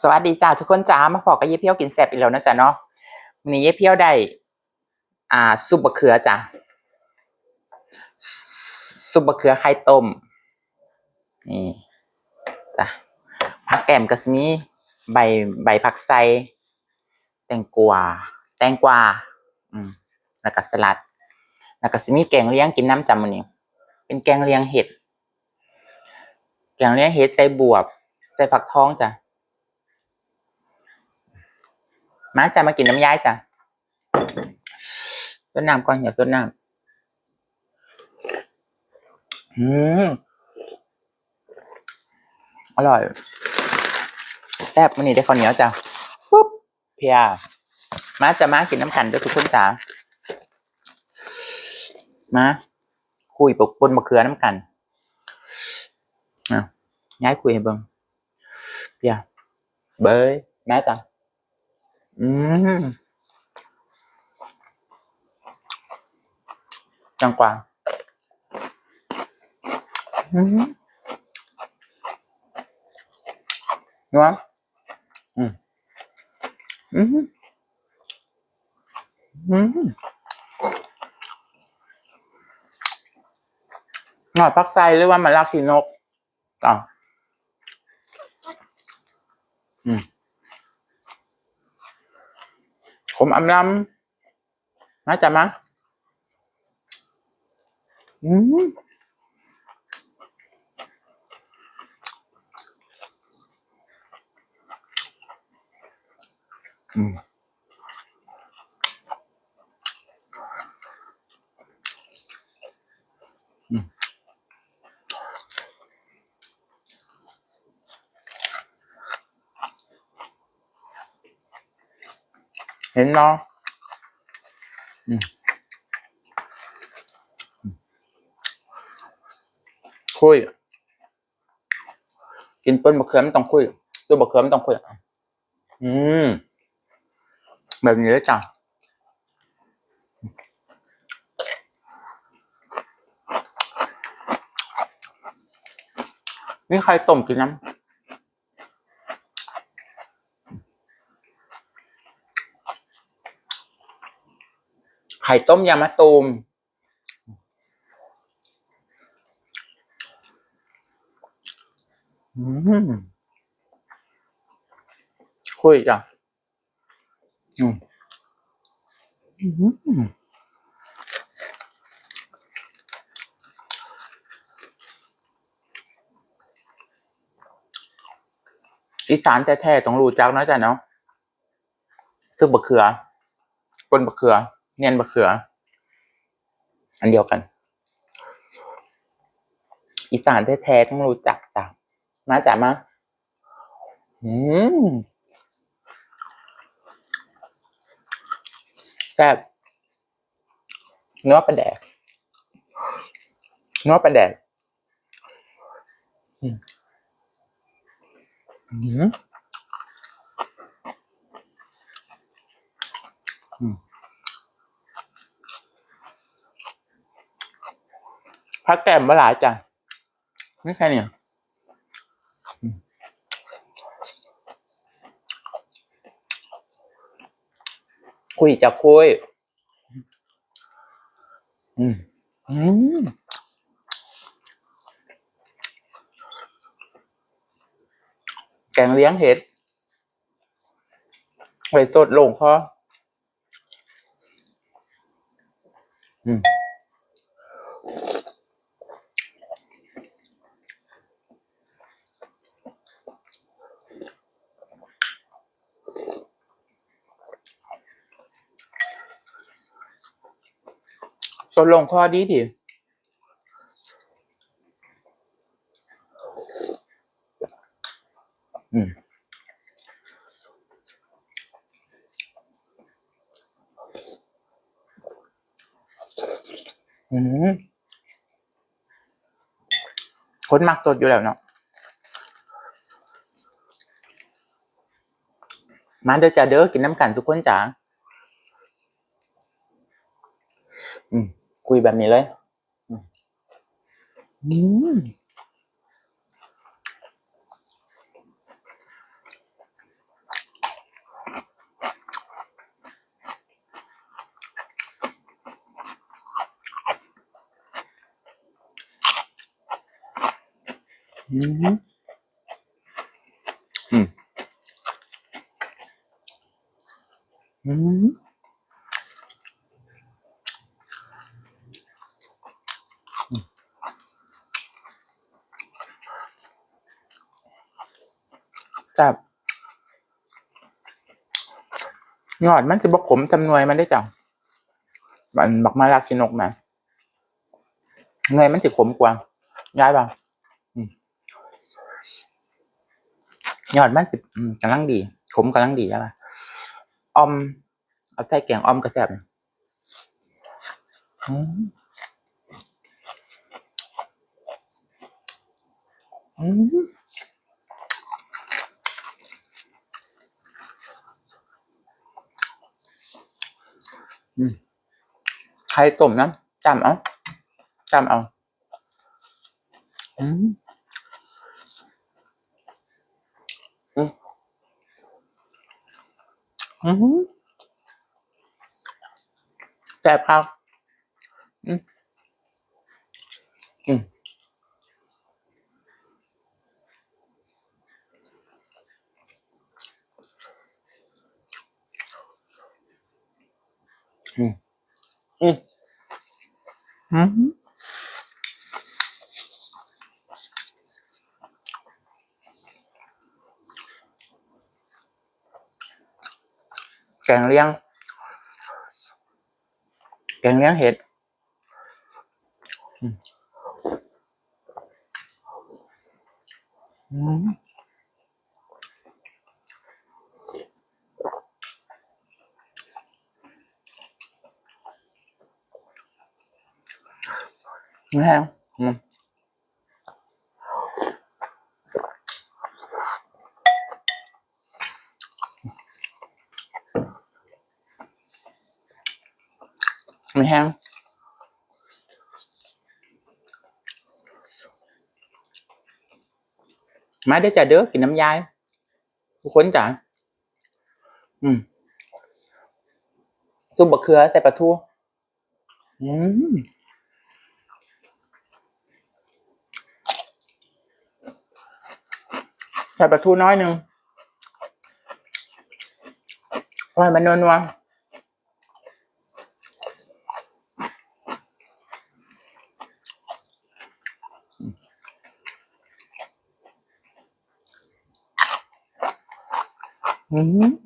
สวัสดีจ้าทุกคนจ้ามาพอกับเย่เพียวกินแซ่บอีกแล้วนะจ๊ะเนาะวันนี้เย่เพียวได้ อ่าซุปบะเขือจ้ะซุปบะเขือไข่ต้มนี่จ้ะผักแกมก็สิมีใบใบผักไซแตงกวาแตงกวาอืมแล้วก็สลัด แล้วก็สมีแกงเลี้ยงกินน้ำจำมันนี้เป็นแกงเลี้ยงเห็ดแกงเลี้ยงเห็ดใส่บวบ ใส่ฝักทองจ้ะ มาจ้ะมากินน้ำย้ายจ้ะต้นน้ำก่อนอย่าต้นน้ำอืมอร่อย แซ่บวันนี้ได้ข้าวเหนียวจ้ะปุ๊บเพียมาจะมากินน้ำกันด้วยทุกคนจ้ามาคุยปกปนมะเขือน้ำกันอะย้ายคุยให้เบิ่งเพียเบยแม่จ้ะ อืมจังกวางอืมนัวอืมอืมอืมหน่อยพักไซหรือว่ามันลากขีนกอะอืม ผมอำลำมาจ้ะมาอืมอืมอืม เห็นเนาะอืมคุย กินเปิ้ลมะเขือไม่ต้องคุยตัวมะเขือไม่ต้องคุย อืม แบบนี้เลยจ้ะนี่ใครต้มกินน้ำ ไข่ต้มยำมะตูมอืมคุยจ้ะอืมอืมอีสานแท้ๆต้องรู้จักเนาะจ้ะเนาะซึ่งบะเขือปนบะเขือ เนียนบะเขือ อันเดียวกัน อีสานแท้ๆต้องรู้จักจ้ะมาจ้ะมาอืมแซ่บเนื้อปลาแดกเนื้อปลาแดกอืมอืมอืม พักแก้มบหลายจ้ะไม่แค่นี้อืมคุยจะคุย อืม อืมแกงเลี้ยงเห็ดไว้ตดลงคออืม ตดลงคอดีดีอืมอืมคนมักสดอยู่แล้วเนาะมาเด้อจ้าเด้อกินน้ำกันทุกคนจ๋าอืม คุยแบบนี้เลยอืมอืม จับยอดมันจะบกขมจำนวยมันได้จังมันบักมาลากินกนะหน่วยมันสิขมกว่าย้ายบ้าอยอดมันสิอืมกำลังดี ขมกำลังดีใช่ปะอม เอาใส่แกงออมกระแซบอืมอืม ไข่ต้มนะจำเอาจำเอาอืมอืมอืมแซ่บครับอืมอืม อืมอืมอืมแกงเลี้ยง แกงเลี้ยงเห็ดอืม อืมไม่แห้งอืมไม่แห้งมาได้อจ้ะเด้อกินน้ำยายทุกคนจ้ะอืมซุปบะเขือใส่ปลาทูอืม ใส่ปลาทูน้อยหนึ่งอร่อยมันนัวๆอืม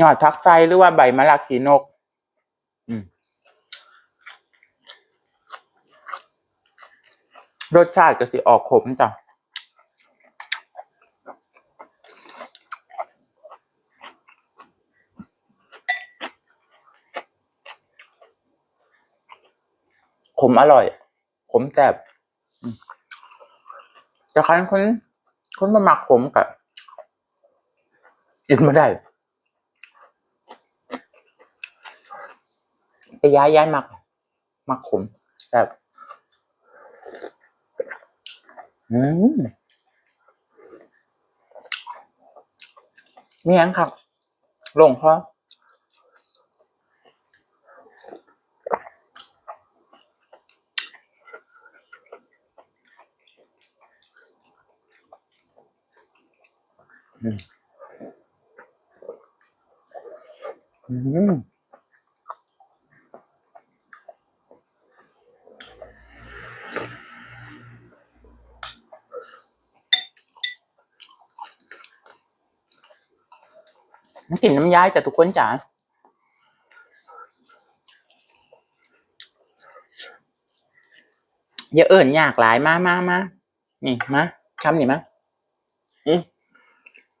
ยอดทักไซหรือว่าใบมะลาขีนก อืมรสชาติก็สิออกขมจ้ะขมอร่อย ขมแซ่บอืมแต่คันคนคนมาหมักขมกับกินไม่ได้ ไปย้ายย้ายมัก มักขมแซ่บอืมมีหยังครับลงคออืมอืม กลิ่นน้ำย้ายแต่ทุกคนจ๋าอย่าเอิ่นยากหลายมามามานี่มาคำนี่มาอืม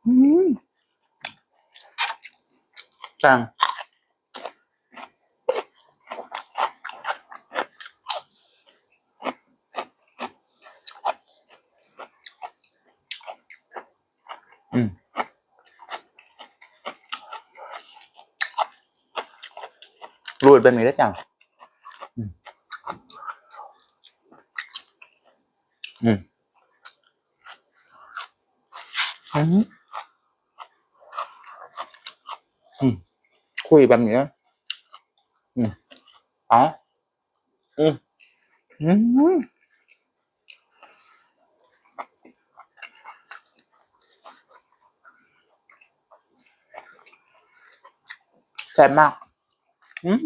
อืมจัง รูดแบบนี้ได้จังอืมอืมอืมคุยแบบนี้อืมอ๋ออืมอืมแซ่บมาก อืม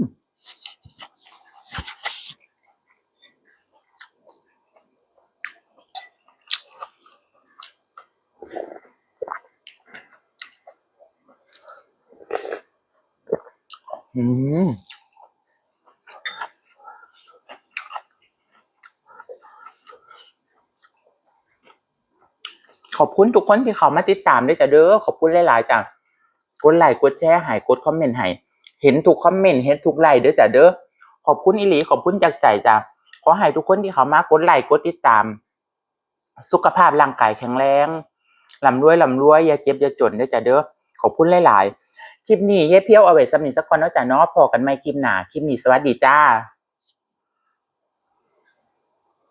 อืมขอบคุณทุกคนที่เขามาติดตามด้วยจ้ะเด้อขอบคุณหลาย ๆ จ้ะกดไลค์กดแชร์ให้กดคอมเมนต์ให้ เห็นทุกคอมเมนต์เห็นทุกไลค์เด้อจ้ะเด้อขอบคุณอีหลีขอบคุณจากใจจ้ะขอให้ทุกคนที่เขามากดไลค์กดติดตาม สุขภาพร่างกายแข็งแรงลำรวยลำรวยอย่าเจ็บอย่าจนเด้อจ้ะเด้อขอบคุณหลาย ๆ คลิปนี้เย้เพียวเอาไว้สำนิสักคนเนาะจ้ะเนาะพอกันไหม่คลิปหนาคลิปนี้สวัสดีจ้า